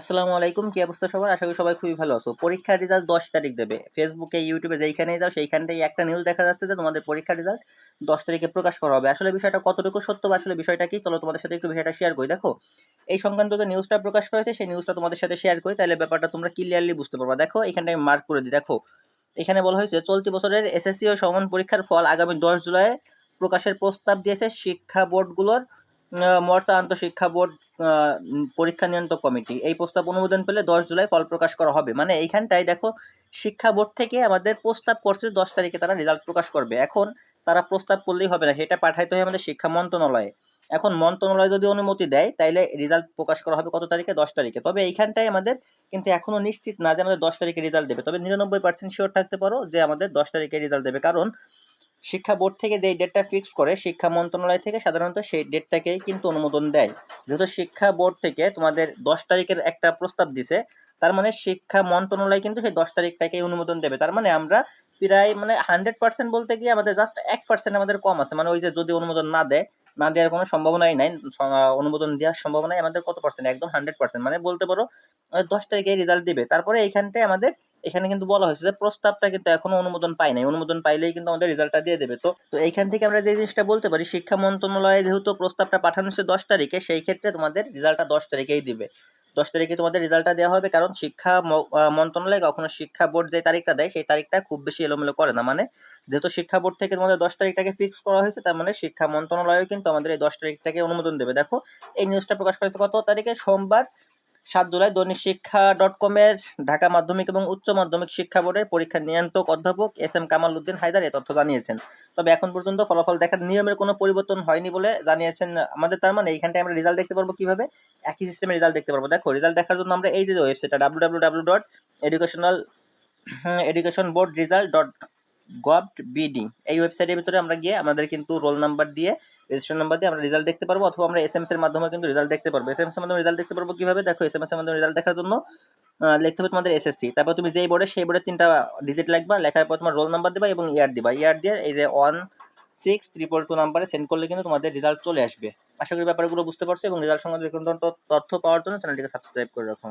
আসসালামু আলাইকুম, কি অবস্থা সবার? আশা করি সবাই খুবই ভালো আছো। পরীক্ষার রেজাল্ট দশ তারিখ দেবে। ফেসবুকে ইউটিউবে যেইখানেই যাও, সেইখানটাই একটা নিউজ দেখা যাচ্ছে যে তোমাদের পরীক্ষার রেজাল্ট দশ তারিখে প্রকাশ করা হবে। আসলে বিষয়টা কতটুকু সত্য বা আসলে বিষয়টা কি, চলো তোমাদের সাথে একটু বিষয়টা শেয়ার করি। দেখো, এই সংক্রান্ত যে নিউজটা প্রকাশ করেছে সেই নিউজটা তোমাদের সাথে শেয়ার করি, তাহলে ব্যাপারটা তোমরা ক্লিয়ারলি বুঝতে পারবা। দেখো, এখানটা আমি মার্ক করে দিই। দেখো, এখানে বলা হয়েছে, চলতি বছরের এসএসসি ও সমান পরীক্ষার ফল আগামী দশ জুলাই প্রকাশের প্রস্তাব দিয়েছে শিক্ষা বোর্ডগুলোর মর্চা আন্তঃশিক্ষা বোর্ড পরীক্ষা নিয়ন্ত্রক কমিটি। এই প্রস্তাব অনুমোদন পেলে দশ জুলাই ফল প্রকাশ করা হবে। মানে এইখানটায় দেখো, শিক্ষা বোর্ড থেকে আমাদের প্রস্তাব করছে দশ তারিখে তারা রেজাল্ট প্রকাশ করবে। এখন তারা প্রস্তাব করলেই হবে না, সেটা পাঠাইতে হয় আমাদের শিক্ষা মন্ত্রণালয়ে। এখন মন্ত্রণালয় যদি অনুমতি দেয়, তাইলে রেজাল্ট প্রকাশ করা হবে কত তারিখে? দশ তারিখে। তবে এইখানটায় আমাদের কিন্তু এখনও নিশ্চিত না যে আমাদের দশ তারিখে রেজাল্ট দেবে। তবে নিরানব্বই পার্সেন্ট শিওর থাকতে পারো যে আমাদের দশ তারিখে রেজাল্ট দেবে। কারণ শিক্ষা বোর্ড থেকে যে ডেটটা ফিক্স করে, শিক্ষা মন্ত্রণালয় থেকে সাধারণত সেই ডেটটাকেই কিন্তু অনুমোদন দেয়। যেহেতু শিক্ষা বোর্ড থেকে তোমাদের দশ তারিখের একটা প্রস্তাব দিছে, তার মানে শিক্ষা মন্ত্রণালয় কিন্তু সেই দশ তারিখটাকেই অনুমোদন দেবে। তার মানে আমরা প্রায় মানে হান্ড্রেড পার্সেন্ট বলতে গিয়ে আমাদের জাস্ট এক পার্সেন্ট আমাদের কম আছে। মানে ওই যে যদি অনুমোদন না দেয়, না দেওয়ার কোনো সম্ভাবনাই নাই অনুমোদন দেওয়ার সম্ভাবনাই আমাদের কত পার্সেন্ট একদম হান্ড্রেড পার্সেন্ট মানে বলতে পারো দশ তারিখে রেজাল্ট দিবে। তারপরে এইখানটায় আমাদের, এখানে কিন্তু বলা হয়েছে যে প্রস্তাবটা কিন্তু এখনও অনুমোদন পাই নাই। অনুমোদন পাইলেই কিন্তু আমাদের রেজাল্টটা দিয়ে দেবে। তো তো এইখান থেকে আমরা যে জিনিসটা বলতে পারি, শিক্ষা মন্ত্রণালয়ে যেহেতু প্রস্তাবটা পাঠানো হচ্ছে দশ তারিখে, সেই ক্ষেত্রে তোমাদের রেজাল্টটা দশ তারিখেই দিবে। দশ তারিখে তোমাদের রেজাল্টটা দেওয়া হবে, কারণ শিক্ষা মন্ত্রণালয় কখনো শিক্ষা বোর্ড যে তারিখটা দেয়, সেই তারিখটা খুব বেশি এলোমেলো করে না। মানে যেহেতু শিক্ষা বোর্ড থেকে তোমাদের দশ তারিখটাকে ফিক্স করা হয়েছে, তার মানে শিক্ষা মন্ত্রণালয়ও কিন্তু আমাদের এই দশ তারিখটাকে অনুমোদন দেবে। দেখো, এই নিউজটা প্রকাশ করেছে কত তারিখে? সোমবার। সাত জুলাই দৈনিক শিক্ষা ডট কমের ঢাকা মাধ্যমিক এবং উচ্চ মাধ্যমিক শিক্ষা বোর্ডের পরীক্ষা নিয়ন্ত্রক অধ্যাপক এস এম কামাল উদ্দিন হায়দার এ তথ্য জানিয়েছেন। তবে এখন পর্যন্ত ফলাফল দেখার নিয়মের কোনো পরিবর্তন হয়নি বলে জানিয়েছেন আমাদের তার মানে এইখানটায় আমরা রেজাল্ট দেখতে পারব কীভাবে? একই সিস্টেমে রেজাল্ট দেখতে পারব। দেখো রেজাল্ট দেখার জন্য আমরা এই যে ওয়েবসাইটটা W W W dot educational education board result dot gov BD. এই ওয়েবসাইটের ভিতরে আমরা গিয়ে আমাদের কিন্তু রোল নাম্বার দিয়ে রেজিস্ট্রেশন নাম্বার দিয়ে আমরা রেজাল্ট দেখতে পারব, অথবা আমরা এস এম এর মাধ্যমে কিন্তু রেজাল্ট দেখতে পারব। এস এম এর মাধ্যমে রেজাল্ট দেখতে পারব কীভাবে? দেখো এস এম এর মাধ্যমে রেজাল্ট দেখার জন্য লিখতে হবে তোমাদের এসএসসি তারপর তুমি যেই বোর্ডে সেই বোর্ডে তিনটা ডিজিট লিখবা, লেখার পর তোমার রোল নাম্বার দিবা এবং ইয়ার দিবা। ইয়ার দিয়ে এই যে ওয়ান সিক্স ট্রিপল টু নাম্বারে সেন্ড করলে কিন্তু তোমাদের রেজাল্ট চলে আসবে। আশা করি ব্যাপারগুলো বুঝতে পারছ এবং রেজাল্ট সংক্রান্ত তথ্য পাওয়ার জন্য চ্যানেলটিকে সাবস্ক্রাইব করে রাখো।